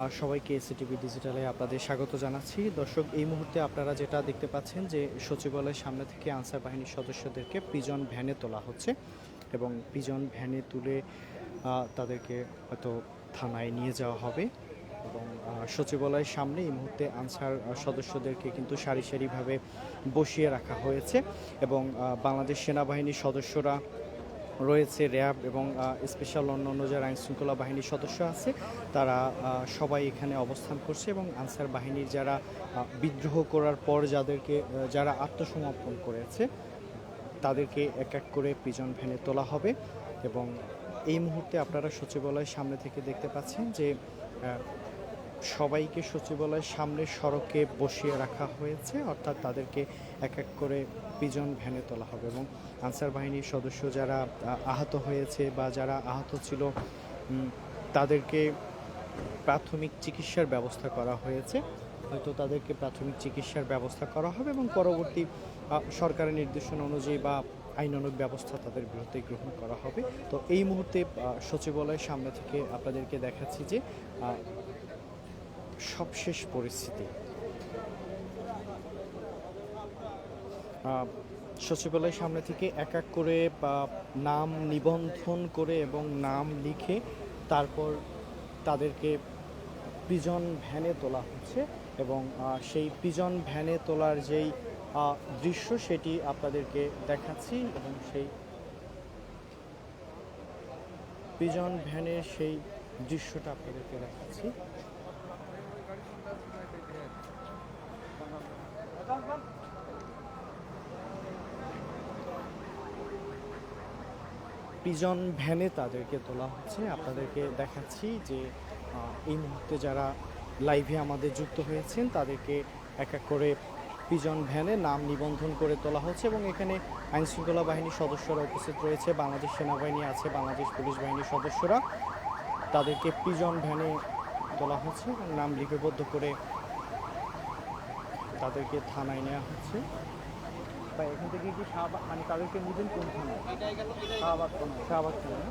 সবাইকে এসিটিভি ডিজিটালে আপনাদের স্বাগত জানাচ্ছি। দর্শক, এই মুহূর্তে আপনারা যেটা দেখতে পাচ্ছেন যে সচিবালয়ের সামনে থেকে আনসার বাহিনীর সদস্যদেরকে পিজন ভ্যানে তোলা হচ্ছে এবং পিজন ভ্যানে তুলে তাদেরকে হয়তো থানায় নিয়ে যাওয়া হবে এবং সচিবালয়ের সামনে এই মুহূর্তে আনসার সদস্যদেরকে কিন্তু সারি সারিভাবে বসিয়ে রাখা হয়েছে এবং বাংলাদেশ সেনাবাহিনীর সদস্যরা রয়েছে র্যাব এবং স্পেশাল অন্যান্য যারা আইন শৃঙ্খলা বাহিনীর সদস্য আছে, তারা সবাই এখানে অবস্থান করছে এবং আনসার বাহিনীর যারা বিদ্রোহ করার পর যাদেরকে যারা আত্মসমর্পণ করেছে, তাদেরকে এক এক করে পিজন ভ্যানে তোলা হবে এবং এই মুহূর্তে আপনারা সচিবালয়ের সামনে থেকে দেখতে পাচ্ছেন যে সবাইকে সচিবালয়ের সামনে সড়কে বসিয়ে রাখা হয়েছে, অর্থাৎ তাদেরকে এক এক করে পিজন ভ্যানে তোলা হবে এবং আনসার বাহিনীর সদস্য যারা আহত হয়েছে বা যারা আহত ছিল তাদেরকে প্রাথমিক চিকিৎসার ব্যবস্থা করা হয়েছে। হয়তো তাদেরকে প্রাথমিক চিকিৎসার ব্যবস্থা করা হবে এবং পরবর্তী সরকারের নির্দেশনা অনুযায়ী বা আইনানুগ ব্যবস্থা তাদের বিরুদ্ধে গ্রহণ করা হবে। তো এই মুহূর্তে সচিবালয়ের সামনে থেকে আপনাদেরকে দেখাচ্ছি যে সবশেষ পরিস্থিতি। সচিবালয়ের সামনে থেকে এক এক করে বা নাম নিবন্ধন করে এবং নাম লিখে তারপর তাদেরকে পিজন ভ্যানে তোলা হচ্ছে এবং সেই পিজন ভ্যানে তোলার যেই দৃশ্য সেটি আপনাদেরকে দেখাচ্ছি এবং সেই পিজন ভ্যানের সেই দৃশ্যটা আপনাদেরকে দেখাচ্ছি। পিজন ভ্যানে তাদেরকে তোলা হচ্ছে। আপনাদেরকে দেখাচ্ছি যে এই মুহূর্তে যারা লাইভে আমাদের যুক্ত হয়েছেন, তাদেরকে এক এক করে পিজন ভ্যানে নাম নিবন্ধন করে তোলা হচ্ছে এবং এখানে আইনশৃঙ্খলা বাহিনীর সদস্যরা উপস্থিত রয়েছে। বাংলাদেশ সেনাবাহিনী আছে, বাংলাদেশ পুলিশ বাহিনীর সদস্যরা। তাদেরকে পিজন ভ্যানে তোলা হচ্ছে এবং নাম লিপিবদ্ধ করে তাদেরকে থানায় নেওয়া হচ্ছে। বা এখান থেকে কি শাহবাগ মানে তাদেরকে নিবেন কোন থানায় শাহবাগ শাহবাগ থানায়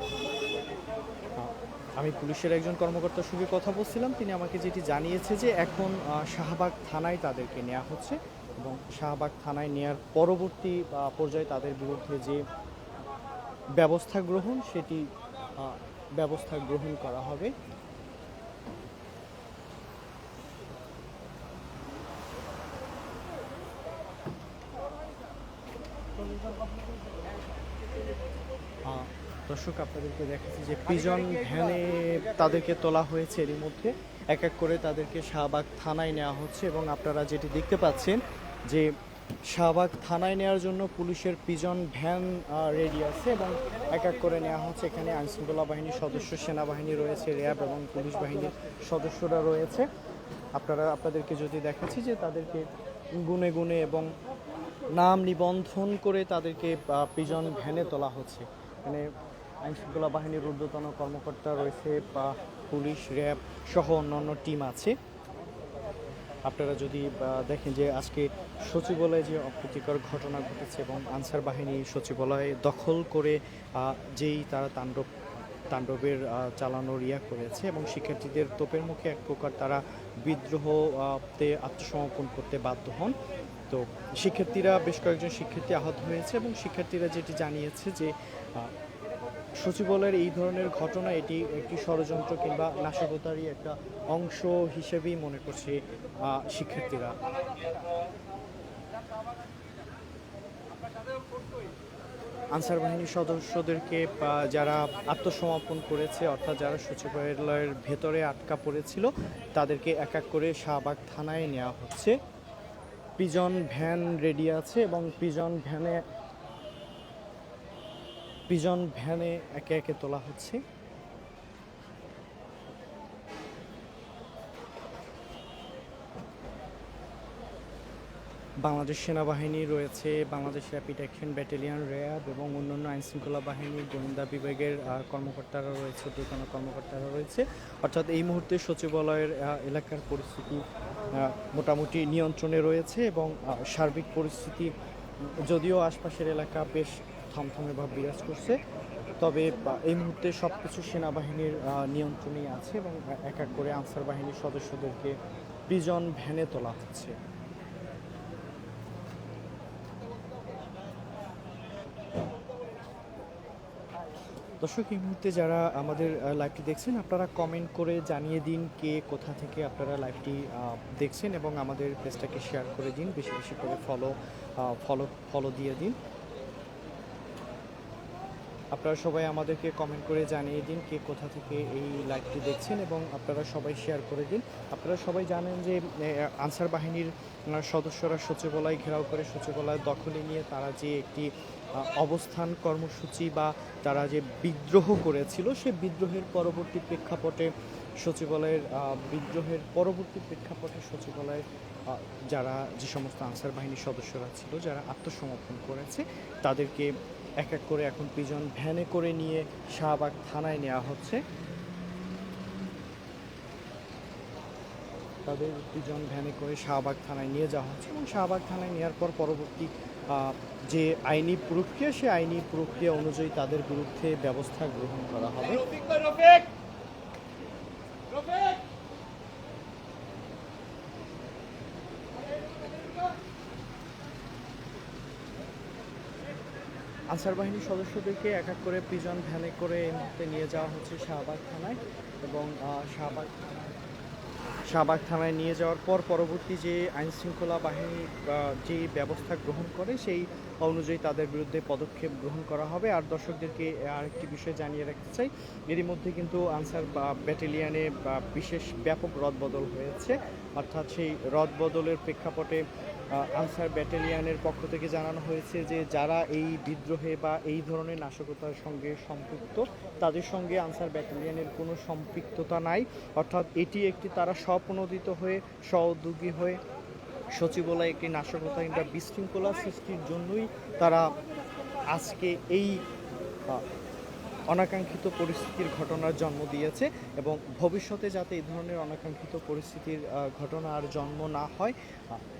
আমি পুলিশের একজন কর্মকর্তার সঙ্গে কথা বলছিলাম। তিনি আমাকে যেটি জানিয়েছে যে এখন শাহবাগ থানায় তাদেরকে নেওয়া হচ্ছে এবং শাহবাগ থানায় নেওয়ার পরবর্তী পর্যায়ে তাদের বিরুদ্ধে যে ব্যবস্থা গ্রহণ, সেটি ব্যবস্থা গ্রহণ করা হবে। দর্শক আপনাদেরকে দেখাচ্ছি যে পিজন ভ্যানে তাদেরকে তোলা হয়েছে এরই মধ্যে। এক এক করে তাদেরকে শাহবাগ থানায় নেওয়া হচ্ছে এবং আপনারা যেটি দেখতে পাচ্ছেন যে শাহবাগ থানায় নেওয়ার জন্য পুলিশের পিজন ভ্যান রেডি আছে এবং এক এক করে নেওয়া হচ্ছে। এখানে আইনশৃঙ্খলা বাহিনীর সদস্য, সেনাবাহিনী রয়েছে, র্যাব এবং পুলিশ বাহিনীর সদস্যরা রয়েছে। আপনারা, আপনাদেরকে যদি দেখাচ্ছি যে তাদেরকে গুনে গুনে এবং নাম নিবন্ধন করে তাদেরকে পিজন ভ্যানে তোলা হচ্ছে। মানে আইনশৃঙ্খলা বাহিনীর ঊর্ধ্বতন কর্মকর্তা রয়েছে বা পুলিশ র্যাব সহ অন্যান্য টিম আছে। আপনারা যদি দেখেন যে আজকে সচিবালয়ে যে অপ্রীতিকর ঘটনা ঘটেছে এবং আনসার বাহিনী সচিবালয়ে দখল করে যেই তারা তাণ্ডব তাণ্ডবের চালানোর ইয়া করেছে এবং শিক্ষার্থীদের তোপের মুখে এক প্রকার তারা বিদ্রোহ আহ, তে আত্মসমর্পণ করতে বাধ্য হন। তো শিক্ষার্থীরা বেশ কয়েকজন শিক্ষার্থী আহত হয়েছে এবং শিক্ষার্থীরা যেটি জানিয়েছে যে সচিবালয়ের এই ধরনের ঘটনা এটি একটি ষড়যন্ত্র কিংবা নাশকতারই একটা অংশ হিসেবেই মনে করছে শিক্ষার্থীরা। আনসার বাহিনীর সদস্যদেরকে যারা আত্মসমর্পণ করেছে, অর্থাৎ যারা সচিবালয়ের ভেতরে আটকা পড়েছিল, তাদেরকে এক এক করে শাহবাগ থানায় নেওয়া হচ্ছে। পিজন ভ্যান রেডি আছে এবং পিজন ভ্যানে পিজন ভ্যানে একে একে তোলা হচ্ছে। বাংলাদেশ সেনাবাহিনী রয়েছে, Bangladesh rapid action battalion RAB এবং অন্যান্য আইনশৃঙ্খলা বাহিনীর গোয়েন্দা বিভাগের কর্মকর্তারা রয়েছে ঊর্ধ্বতন কর্মকর্তারা রয়েছে। অর্থাৎ এই মুহূর্তে সচিবালয়ের এলাকার পরিস্থিতি মোটামুটি নিয়ন্ত্রণে রয়েছে এবং সার্বিক পরিস্থিতি, যদিও আশপাশের এলাকা বেশ থমথমে ভাব বিরাজ করছে। তবে এই মুহূর্তে সব কিছু সেনাবাহিনীর আহ, নিয়ন্ত্রণেই আছে এবং এক এক করে আনসার বাহিনীর সদস্যদেরকে প্রিজন ভ্যানে তোলা হচ্ছে। দর্শক এই মুহূর্তে যারা আমাদের লাইভটি দেখছেন আপনারা কমেন্ট করে জানিয়ে দিন কে কোথা থেকে আপনারা লাইভটি দেখছেন এবং আমাদের পেজটাকে শেয়ার করে দিন। বেশি বেশি করে ফলো ফলো ফলো দিয়ে দিন। আপনারা সবাই আমাদেরকে কমেন্ট করে জানিয়ে দিন কে কোথা থেকে এই লাইভটি দেখছেন এবং আপনারা সবাই শেয়ার করে দিন। আপনারা সবাই জানেন যে আনসার বাহিনীর সদস্যরা সচিবালয় ঘেরাও করে সচিবালয় দখলে নিয়ে তারা যে একটি অবস্থান কর্মসূচি বা তারা যে বিদ্রোহ করেছিল, সে বিদ্রোহের পরবর্তী প্রেক্ষাপটে সচিবালয়ের বিদ্রোহের পরবর্তী প্রেক্ষাপটে সচিবালয়ের যারা যে সমস্ত আনসার বাহিনীর সদস্যরা ছিল, যারা আত্মসমর্পণ করেছে, তাদেরকে এক এক করে এখন প্রিজন ভ্যানে করে নিয়ে শাহবাগ থানায় নেওয়া হচ্ছে। তাদের প্রিজন ভ্যানে করে শাহবাগ থানায় নিয়ে যাওয়া হচ্ছে এবং শাহবাগ থানায় নেওয়ার পর পরবর্তী যে আইনি প্রক্রিয়া, সে আইনি প্রক্রিয়া অনুযায়ী তাদের বিরুদ্ধে ব্যবস্থা গ্রহণ করা হবে। আনসার বাহিনীর সদস্যদেরকে এক এক করে প্রিজন ভ্যানে করে এই মুহূর্তে নিয়ে যাওয়া হচ্ছে শাহবাগ থানায় এবং শাহবাগ শাহবাগ থানায় নিয়ে যাওয়ার পর পরবর্তী যে আইন শৃঙ্খলা বাহিনী যে ব্যবস্থা গ্রহণ করে সেই অনুযায়ী তাদের বিরুদ্ধে পদক্ষেপ গ্রহণ করা হবে। আর দর্শকদেরকে আরেকটি বিষয় জানিয়ে রাখতে চাই, এরই মধ্যে কিন্তু আনসার ব্যাটালিয়ানে বিশেষ ব্যাপক রদবদল হয়েছে। অর্থাৎ সেই রদবদলের প্রেক্ষাপটে আনসার ব্যাটালিয়ানের পক্ষ থেকে জানানো হয়েছে যে যারা এই বিদ্রোহে বা এই ধরনের নাশকতার সঙ্গে সম্পৃক্ত, তাদের সঙ্গে আনসার ব্যাটালিয়ানের কোনো সম্পৃক্ততা নাই। অর্থাৎ এটি একটি তারা স্বপ্রণোদিত হয়ে সহযোগী হয়ে সচিবালয় একটি নাশকতা কিংবা বিশৃঙ্খলা সৃষ্টির জন্যই তারা আজকে এই অনাকাঙ্ক্ষিত পরিস্থিতির ঘটনার জন্ম দিয়েছে এবং ভবিষ্যতে যাতে এই ধরনের অনাকাঙ্ক্ষিত পরিস্থিতির ঘটনা আর জন্ম না হয়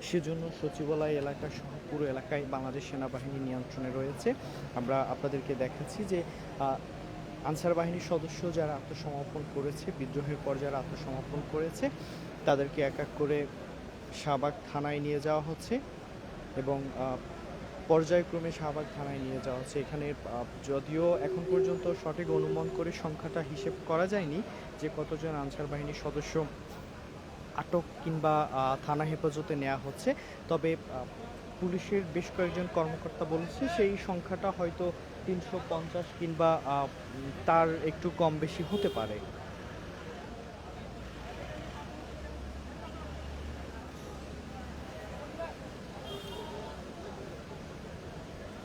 সেজন্য সচিবালয় এলাকা সহ পুরো এলাকায় বাংলাদেশ সেনাবাহিনী নিয়ন্ত্রণে রয়েছে। আমরা আপনাদেরকে দেখাচ্ছি যে আনসার বাহিনীর সদস্য যারা আত্মসমর্পণ করেছে, বিদ্রোহের পর যারা আত্মসমর্পণ করেছে, তাদেরকে এক এক করে শাহবাগ থানায় নিয়ে যাওয়া হচ্ছে এবং পর্যায়ক্রমে শাহবাগ থানায় নিয়ে যাওয়া হচ্ছে। এখানে যদিও এখন পর্যন্ত সঠিক অনুমান করে সংখ্যাটা হিসেব করা যায়নি যে কতজন আনসার বাহিনীর সদস্য আটক কিংবা থানা হেফাজতে নেওয়া হচ্ছে, তবে পুলিশের বেশ কয়েকজন কর্মকর্তা বলেছে সেই সংখ্যাটা হয়তো তিনশো পঞ্চাশ কিংবা তার একটু কম বেশি হতে পারে।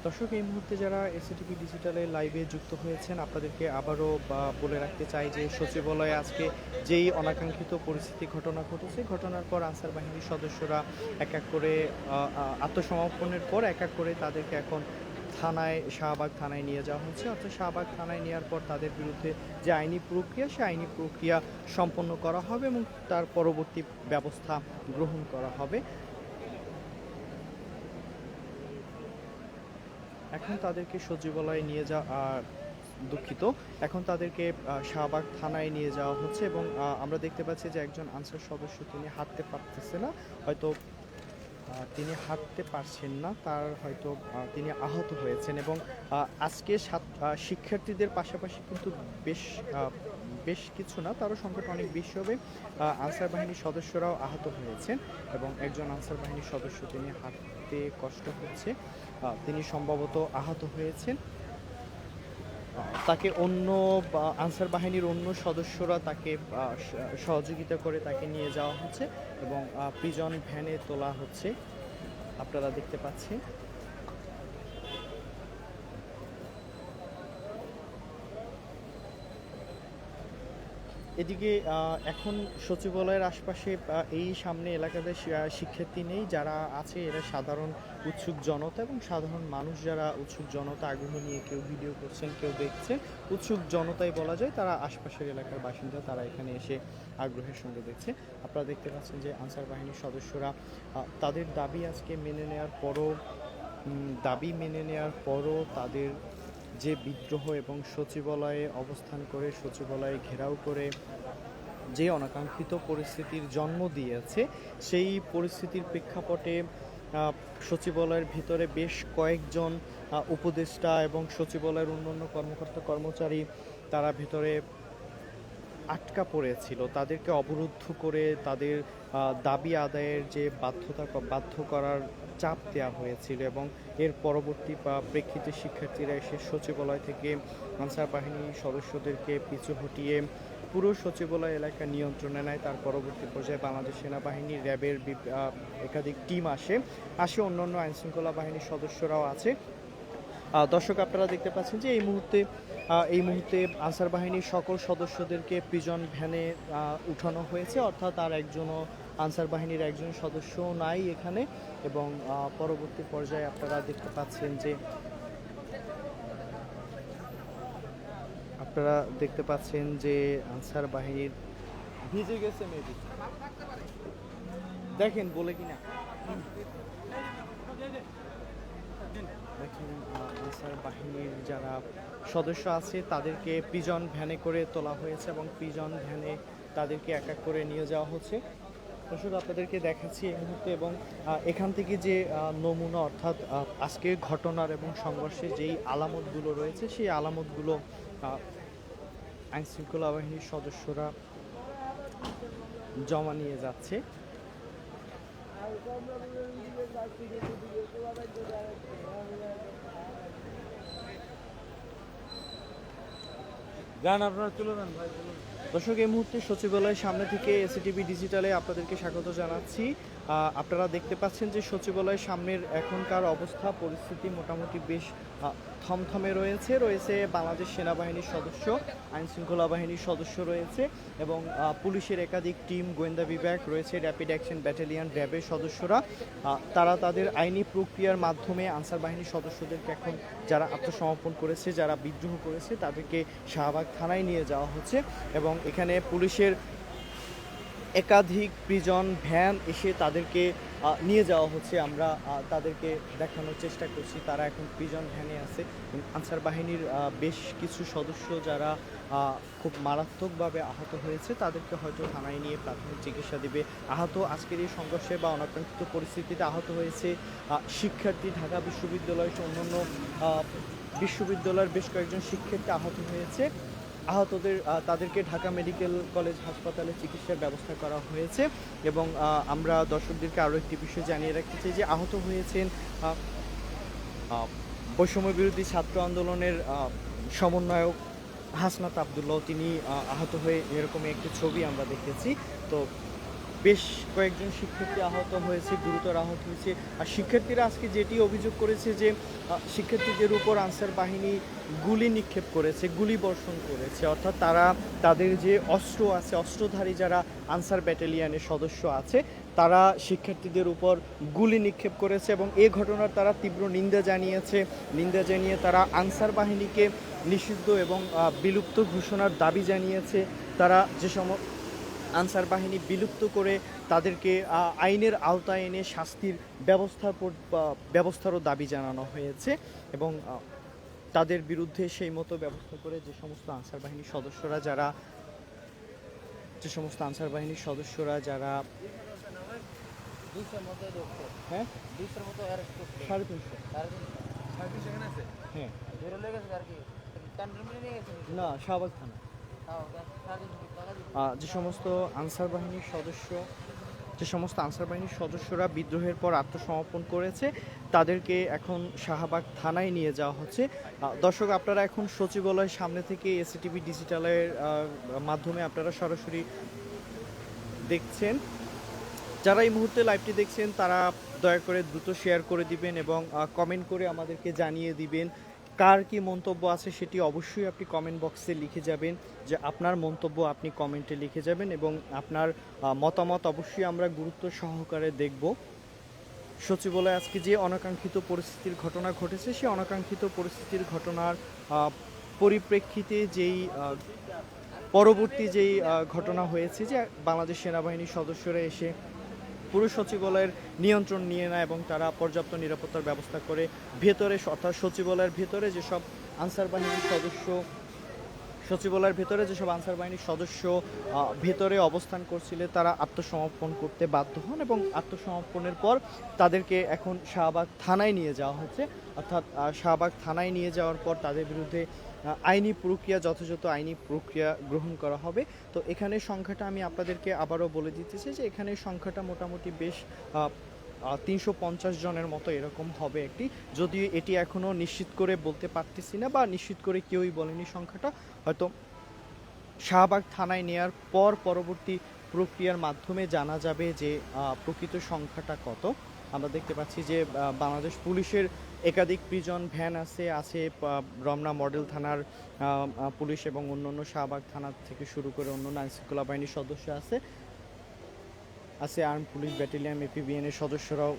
দর্শক, এই মুহূর্তে যারা এসিটিভি ডিজিটালে লাইভে যুক্ত হয়েছেন, আপনাদেরকে আবারও বলে রাখতে চাই যে সচিবালয়ে আজকে যেই অনাকাঙ্ক্ষিত পরিস্থিতি ঘটনা ঘটেছে, ঘটনার পর আনসার বাহিনীর সদস্যরা এক এক করে আত্মসমর্পণের পর এক এক করে তাদেরকে এখন থানায়, শাহবাগ থানায় নিয়ে যাওয়া হচ্ছে অর্থাৎ শাহবাগ থানায় নেওয়ার পর তাদের বিরুদ্ধে যে আইনি প্রক্রিয়া, সে আইনি প্রক্রিয়া সম্পন্ন করা হবে এবং তার পরবর্তী ব্যবস্থা গ্রহণ করা হবে। এখন তাদেরকে সচিবালয়ে নিয়ে যাওয়া দুঃখিত। এখন তাদেরকে শাহবাগ থানায় নিয়ে যাওয়া হচ্ছে এবং আমরা দেখতে পাচ্ছি যে একজন আনসার সদস্য তিনি হাঁটতে পারতেছে না। হয়তো তিনি হাঁটতে পারছেন না, তার হয়তো তিনি আহত হয়েছেন এবং আজকে শিক্ষার্থীদের পাশাপাশি কিন্তু বেশ বেশ কিছু না, তারও সংখ্যাটা অনেক বেশি হবে। আনসার বাহিনীর সদস্যরাও আহত হয়েছেন এবং একজন আনসার বাহিনীর সদস্য তিনি হাঁটতে কষ্ট হচ্ছে তিনি সম্ভবত আহত হয়েছেন। তাকে অন্য আনসার বাহিনীর অন্য সদস্যরা তাকে সহযোগিতা করে তাকে নিয়ে যাওয়া হচ্ছে এবং প্রিজন ভ্যানে তোলা হচ্ছে। আপনারা দেখতে পাচ্ছেন। এদিকে এখন সচিবালয়ের আশপাশে এই সামনে এলাকাতে শিক্ষার্থী নেই। যারা আছে, এরা সাধারণ উৎসুক জনতা এবং সাধারণ মানুষ যারা উৎসুক জনতা, আগ্রহ নিয়ে কেউ ভিডিও করছেন, কেউ দেখছে উৎসুক জনতাই বলা যায়, তারা আশপাশের এলাকার বাসিন্দা, তারা এখানে এসে আগ্রহের সঙ্গে দেখছে। আপনারা দেখতে পাচ্ছেন যে আনসার বাহিনীর সদস্যরা তাদের দাবি আজকে মেনে নেওয়ার পরও দাবি মেনে নেওয়ার পরও তাদের যে বিদ্রোহ এবং সচিবালয়ে অবস্থান করে, সচিবালয়ে ঘেরাও করে যে অনাকাঙ্ক্ষিত পরিস্থিতির জন্ম দিয়েছে, সেই পরিস্থিতির প্রেক্ষাপটে সচিবালয়ের ভিতরে বেশ কয়েকজন উপদেষ্টা এবং সচিবালয়ের অন্যান্য কর্মকর্তা কর্মচারী তারা ভিতরে আটকা পড়েছিল। তাদেরকে অবরুদ্ধ করে তাদের দাবি আদায়ের যে বাধ্যতা, বাধ্য করার চাপ দেওয়া হয়েছিল এবং এর পরবর্তী বা প্রেক্ষিতে শিক্ষার্থীরা এসে সচিবালয় থেকে আনসার বাহিনীর সদস্যদেরকে পিছু হটিয়ে পুরো সচিবালয় এলাকা নিয়ন্ত্রণে নেয়। তার পরবর্তী পর্যায়ে বাংলাদেশ সেনাবাহিনী র্যাবের একাধিক টিম আসে। আসে অন্যান্য আইনশৃঙ্খলা বাহিনীর সদস্যরাও আছে। দর্শক, আপনারা দেখতে পাচ্ছেন যে এই মুহূর্তে এই মুহূর্তে আনসার বাহিনীর সকল সদস্যদেরকে প্রিজন ভ্যানে উঠানো হয়েছে। অর্থাৎ আর একজনও আনসার বাহিনীর একজন সদস্য নাই এখানে এবং পরবর্তী পর্যায়ে আপনারা দেখতে পাচ্ছেন যে আপনারা দেখতে পাচ্ছেন যে আনসার বাহিনীর ভিজে গেছে মেবি দেখেন বলে কিনা। দেখেন আনসার বাহিনীর যারা সদস্য আছে তাদেরকে পিজন ভ্যানে করে তোলা হয়েছে এবং পিজন ভ্যানে তাদেরকে এক এক করে নিয়ে যাওয়া হচ্ছে। দর্শক আপনাদেরকে দেখাচ্ছি এই মুহূর্তে এবং এখান থেকে যে নমুনা অর্থাৎ আহ, আজকের ঘটনার এবং সংঘর্ষে যেই আলামতগুলো রয়েছে সেই আলামতগুলো আইনশৃঙ্খলা আইন বাহিনীর সদস্যরা জমা নিয়ে যাচ্ছে। গান আপনার তুলে দেন দর্শক, এই মুহূর্তে সচিবালয়ের সামনে থেকে এসিটিভি ডিজিটালে আপনাদেরকে স্বাগত জানাচ্ছি। আপনারা দেখতে পাচ্ছেন যে সচিবালয়ের সামনের এখনকার অবস্থা, পরিস্থিতি মোটামুটি বেশ থমথমে রয়েছে রয়েছে বাংলাদেশ সেনাবাহিনীর সদস্য আইন শৃঙ্খলা বাহিনীর সদস্য রয়েছে এবং পুলিশের একাধিক টিম, গোয়েন্দা বিভাগ রয়েছে র্যাপিড অ্যাকশন ব্যাটালিয়ন র্যাবের সদস্যরা। তারা তাদের আইনি প্রক্রিয়ার মাধ্যমে আনসার বাহিনীর সদস্যদেরকে এখন যারা আত্মসমর্পণ করেছে, যারা বিদ্রোহ করেছে, তাদেরকে শাহবাগ থানায় নিয়ে যাওয়া হচ্ছে এবং এখানে পুলিশের একাধিক প্রিজন, ভ্যান এসে তাদেরকে নিয়ে যাওয়া হচ্ছে। আমরা তাদেরকে দেখানোর চেষ্টা করছি। তারা এখন প্রিজন, ভ্যানে আছে। আনসার বাহিনীর বেশ কিছু সদস্য যারা খুব মারাত্মকভাবে আহত হয়েছে, তাদেরকে হয়তো থানায় নিয়ে প্রাথমিক চিকিৎসা দিবে। আহত আজকের এই সংঘর্ষে বা অনাকাঙ্ক্ষিত পরিস্থিতিতে আহত হয়েছে শিক্ষার্থী, ঢাকা বিশ্ববিদ্যালয় সহ অন্যান্য বিশ্ববিদ্যালয়ের বেশ কয়েকজন শিক্ষার্থী আহত হয়েছে। আহতদের তাদেরকে ঢাকা মেডিকেল কলেজ হাসপাতালে চিকিৎসার ব্যবস্থা করা হয়েছে এবং আমরা দর্শকদেরকে আরও একটি বিষয় জানিয়ে রাখতে চাই যে আহত হয়েছেন বৈষম্য বিরোধী ছাত্র আন্দোলনের সমন্বয়ক হাসনাত আবদুল্লাহ। তিনি আহত হয়ে এরকমই একটি ছবি আমরা দেখেছি। তো বেশ কয়েকজন শিক্ষার্থী আহত হয়েছে, গুরুতর আহত হয়েছে। আর শিক্ষার্থীরা আজকে যেটি অভিযোগ করেছে যে শিক্ষার্থীদের উপর আনসার বাহিনী গুলি নিক্ষেপ করেছে, গুলি বর্ষণ করেছে। অর্থাৎ তারা তাদের যে অস্ত্র আছে, অস্ত্রধারী যারা আনসার ব্যাটালিয়নের সদস্য আছে, তারা শিক্ষার্থীদের উপর গুলি নিক্ষেপ করেছে এবং এ ঘটনার তারা তীব্র নিন্দা জানিয়েছে। নিন্দা জানিয়ে তারা আনসার বাহিনীকে নিষিদ্ধ এবং বিলুপ্ত ঘোষণার দাবি জানিয়েছে। তারা যে সম আনসার বাহিনী বিলুপ্ত করে তাদেরকে আইনের আওতায় এনে শাস্তির ব্যবস্থার পর- ব্যবস্থারও দাবি জানানো হয়েছে এবং তাদের বিরুদ্ধে সেই মতো ব্যবস্থা করে যে সমস্ত আনসার বাহিনীর সদস্যরা যারা যে সমস্ত আনসার বাহিনীর সদস্যরা যারা হ্যাঁ? সাড়ে তিনশো। হ্যাঁ। না শাহবাগ থানা। যে সমস্ত আনসার বাহিনীর সদস্য, যে সমস্ত আনসার বাহিনীর সদস্যরা বিদ্রোহের পর আত্মসমর্পণ করেছে, তাদেরকে এখন শাহবাগ থানায় নিয়ে যাওয়া হচ্ছে। দর্শক, আপনারা এখন সচিবালয়ের সামনে থেকে এসিটিভি ডিজিটালের মাধ্যমে আপনারা সরাসরি দেখছেন। যারা এই মুহূর্তে লাইভটি দেখছেন, তারা দয়া করে দ্রুত শেয়ার করে দিবেন এবং কমেন্ট করে আমাদেরকে জানিয়ে দিবেন কার কি মন্তব্য আছে সেটি অবশ্যই আপনি কমেন্ট বক্সে লিখে যাবেন, যে আপনার মন্তব্য আপনি কমেন্টে লিখে যাবেন এবং আপনার মতামত অবশ্যই আমরা গুরুত্ব সহকারে দেখব। সচিবালয়ে আজকে যে অনাকাঙ্ক্ষিত পরিস্থিতির ঘটনা ঘটেছে, সেই অনাকাঙ্ক্ষিত পরিস্থিতির ঘটনার পরিপ্রেক্ষিতে যেই পরবর্তী যেই ঘটনা হয়েছে যে বাংলাদেশ সেনাবাহিনীর সদস্যরা এসে পুরো সচিবালয়ের নিয়ন্ত্রণ নিয়ে নেয় এবং তারা পর্যাপ্ত নিরাপত্তার ব্যবস্থা করে ভেতরে অর্থাৎ সচিবালয়ের ভেতরে যেসব আনসার বাহিনীর সদস্য, সচিবালয়ের ভেতরে যেসব আনসার বাহিনীর সদস্য ভেতরে অবস্থান করছিলেন তারা আত্মসমর্পণ করতে বাধ্য হন এবং আত্মসমর্পণের পর তাদেরকে এখন শাহবাগ থানায় নিয়ে যাওয়া হচ্ছে। অর্থাৎ শাহবাগ থানায় নিয়ে যাওয়ার পর তাদের বিরুদ্ধে আইনি প্রক্রিয়া, যথাযথ আইনি প্রক্রিয়া গ্রহণ করা হবে। তো এখানে সংখ্যাটা আমি আপনাদেরকে আবারও বলে দিতেছি যে এখানে সংখ্যাটা মোটামুটি বেশ তিনশো পঞ্চাশ জনের মতো এরকম হবে একটি। যদিও এটি এখনও নিশ্চিত করে বলতে পারতেছি না বা নিশ্চিত করে কেউই বলেনি সংখ্যাটা। হয়তো শাহবাগ থানায় নেয়ার পর পরবর্তী প্রক্রিয়ার মাধ্যমে জানা যাবে যে প্রকৃত সংখ্যাটা কত। আমরা দেখতে পাচ্ছি যে বাংলাদেশ পুলিশের একাধিক প্রিজন, ভ্যান আছে আছে রমনা মডেল থানার পুলিশ এবং অন্যান্য শাহবাগ থানার থেকে শুরু করে অন্য অন্যান্য আইনশৃঙ্খলা বাহিনীর সদস্য আছে। আছে আর্ম, পুলিশ, ব্যাটালিয়ন এপিবিএনের সদস্যরাও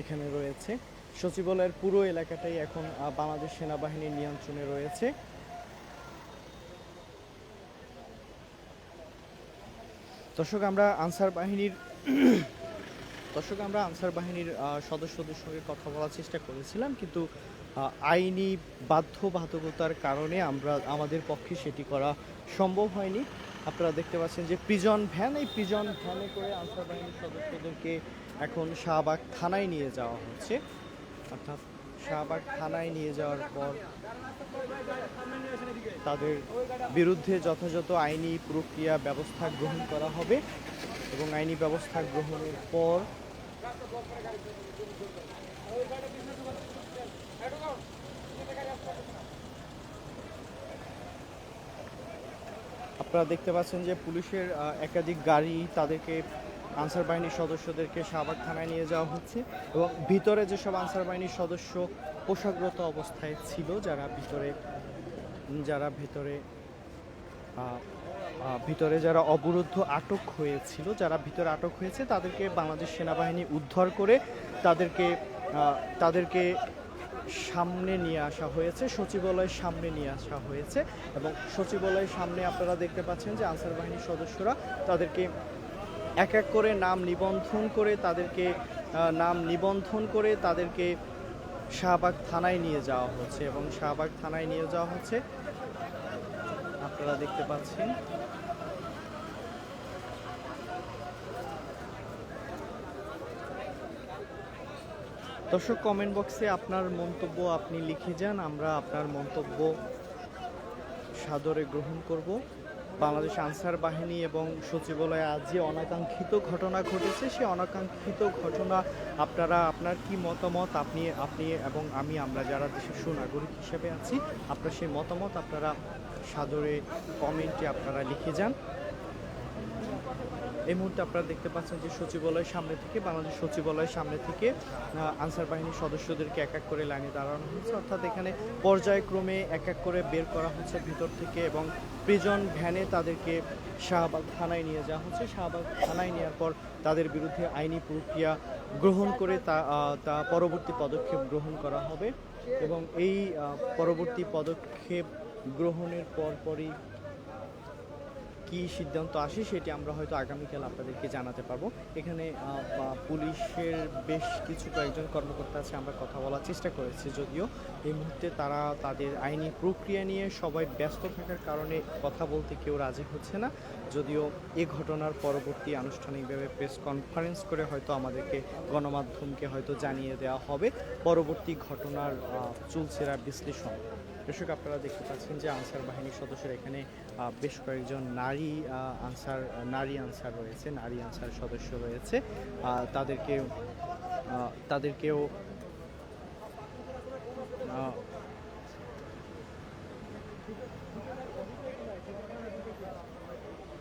এখানে রয়েছে। সচিবালয়ের পুরো এলাকাটাই এখন বাংলাদেশ সেনাবাহিনীর নিয়ন্ত্রণে রয়েছে। দর্শক, আমরা আনসার বাহিনীর দর্শক, আমরা আনসার বাহিনীর সদস্যদের সঙ্গে কথা বলার চেষ্টা করেছিলাম, কিন্তু আইনি বাধ্যবাধকতার কারণে আমরা, আমাদের পক্ষে সেটি করা সম্ভব হয়নি। আপনারা দেখতে পাচ্ছেন যে প্রিজন ভ্যান, এই প্রিজন ভ্যানে করে আনসার বাহিনীর সদস্যদেরকে এখন শাহবাগ থানায় নিয়ে যাওয়া হচ্ছে। অর্থাৎ শাহবাগ থানায় নিয়ে যাওয়ার পর তাদের বিরুদ্ধে যথাযথ আইনি প্রক্রিয়া ব্যবস্থা গ্রহণ করা হবে এবং আইনি ব্যবস্থা গ্রহণের পর আপনারা দেখতে পাচ্ছেন যে পুলিশের একাধিক গাড়ি তাদেরকে আনসার বাহিনীর সদস্যদেরকে শাহবাগ থানায় নিয়ে যাওয়া হচ্ছে এবং ভিতরে যেসব আনসার বাহিনীর সদস্য পোশাকগত অবস্থায় ছিল, যারা ভিতরে যারা ভিতরে ভিতরে যারা অবরুদ্ধ আটক হয়েছিল, যারা ভিতরে আটক হয়েছে, তাদেরকে বাংলাদেশ সেনাবাহিনী উদ্ধার করে তাদেরকে তাদেরকে সামনে নিয়ে আসা হয়েছে, সচিবালয়ের সামনে নিয়ে আসা হয়েছে এবং সচিবালয়ের সামনে আপনারা দেখতে পাচ্ছেন যে আনসার বাহিনীর সদস্যরা তাদেরকে এক এক করে নাম নিবন্ধন করে তাদেরকে নাম নিবন্ধন করে তাদেরকে শাহবাগ থানায় নিয়ে যাওয়া হচ্ছে এবং শাহবাগ থানায় নিয়ে যাওয়া হচ্ছে। আপনারা দেখতে পাচ্ছেন। দর্শক কমেন্ট বক্সে আপনার মন্তব্য আপনি লিখে যান, আমরা আপনার মন্তব্য সাদরে গ্রহণ করব। বাংলাদেশ আনসার বাহিনী এবং সচিবালয়ে আজ যে অনাকাঙ্ক্ষিত ঘটনা ঘটেছে, সে অনাকাঙ্ক্ষিত ঘটনা আপনারা, আপনার কি মতামত? আপনি আপনি এবং আমি, আমরা যারা দেশের সুনাগরিক হিসেবে আছি, আপনার সেই মতামত আপনারা সাদরে কমেন্টে আপনারা লিখে যান। এই মুহূর্তে আপনারা দেখতে পাচ্ছেন যে সচিবালয়ের সামনে থেকে, বাংলাদেশ সচিবালয়ের সামনে থেকে আনসার বাহিনীর সদস্যদেরকে এক এক করে লাইনে দাঁড়ানো হয়েছে অর্থাৎ এখানে পর্যায়ক্রমে এক এক করে বের করা হচ্ছে ভিতর থেকে এবং প্রিজন ভ্যানে তাদেরকে শাহবাগ থানায় নিয়ে যাওয়া হচ্ছে। শাহবাগ থানায় নেওয়ার পর তাদের বিরুদ্ধে আইনি প্রক্রিয়া গ্রহণ করে তা তা পরবর্তী পদক্ষেপ গ্রহণ করা হবে এবং এই পরবর্তী পদক্ষেপ গ্রহণের পরপরই কি সিদ্ধান্ত আসে সেটি আমরা হয়তো আগামীকাল আপনাদেরকে জানাতে পারব। এখানে পুলিশের বেশ কিছু কয়েকজন কর্মকর্তা আছে আমরা কথা বলার চেষ্টা করেছি যদিও। এই মুহূর্তে তারা তাদের আইনি প্রক্রিয়া নিয়ে সবাই ব্যস্ত থাকার কারণে কথা বলতে কেউ রাজি হচ্ছে না। যদিও এ ঘটনার পরবর্তী আনুষ্ঠানিকভাবে প্রেস কনফারেন্স করে হয়তো আমাদেরকে গণমাধ্যমকে হয়তো জানিয়ে দেওয়া হবে। পরবর্তী ঘটনার আহ, চুলচেরা বিশ্লেষণ। দর্শক, আপনারা দেখতে পাচ্ছেন যে আনসার বাহিনীর সদস্যরা এখানে বেশ কয়েকজন নারী আনসার নারী আনসার রয়েছে, নারী আনসার সদস্য রয়েছে। তাদেরকে তাদেরকেও আহ, তাদেরকেও আহ,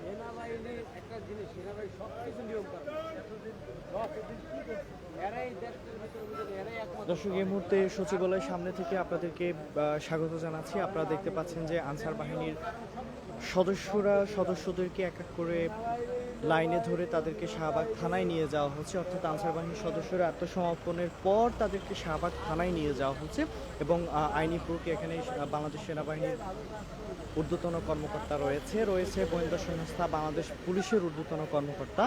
সেনাবাহিনী একটা জিনিস সেনাবাহিনী সব কিছু নিয়ম করে সব এরাই দেশের ভিতরে ভিতরে এরাই একমাত্র দর্শক, এই মুহূর্তে সচিবালয়ের সামনে থেকে আপনাদেরকে স্বাগত জানাচ্ছি। আপনারা দেখতে পাচ্ছেন যে আনসার বাহিনীর সদস্যরা সদস্যদেরকে এক এক করে লাইনে ধরে তাদেরকে শাহবাগ থানায় নিয়ে যাওয়া হচ্ছে। অর্থাৎ আনসার বাহিনীর সদস্যরা আত্মসমর্পণের পর তাদেরকে শাহবাগ থানায় নিয়ে যাওয়া হচ্ছে এবং আইনি প্রক্রিয়া এখানে বাংলাদেশ সেনাবাহিনীর ঊর্ধ্বতন কর্মকর্তা রয়েছে। রয়েছে গোয়েন্দা সংস্থা বাংলাদেশ পুলিশের ঊর্ধ্বতন কর্মকর্তা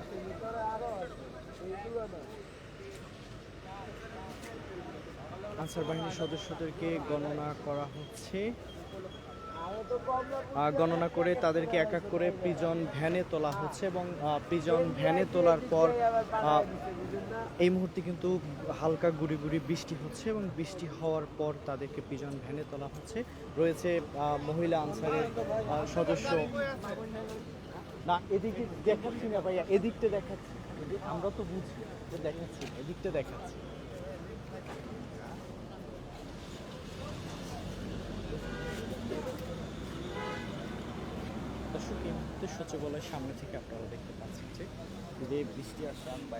আছে ভিতরে আরও আছে এইগুলো না আনসার বাহিনীর সদস্যদেরকে গণনা করা হচ্ছে। গণনা করে তাদেরকে এক এক করে প্রিজন ভ্যানে তোলা হচ্ছে এবং প্রিজন ভ্যানে তোলার পর এই মুহূর্তে কিন্তু হালকা গুড়ি গুড়ি বৃষ্টি হচ্ছে এবং বৃষ্টি হওয়ার পর তাদেরকে প্রিজন ভ্যানে তোলা হচ্ছে। রয়েছে মহিলা আনসারের সদস্য। না, এদিকে দেখাচ্ছি না ভাইয়া, এদিকটা দেখাচ্ছি। আমরা তো বুঝি, দেখাচ্ছি এদিকটা দেখাচ্ছি। এই সচিবালয়ের সামনে থেকে আপনারা দেখতে পাচ্ছেন যে বৃষ্টি আসাম বা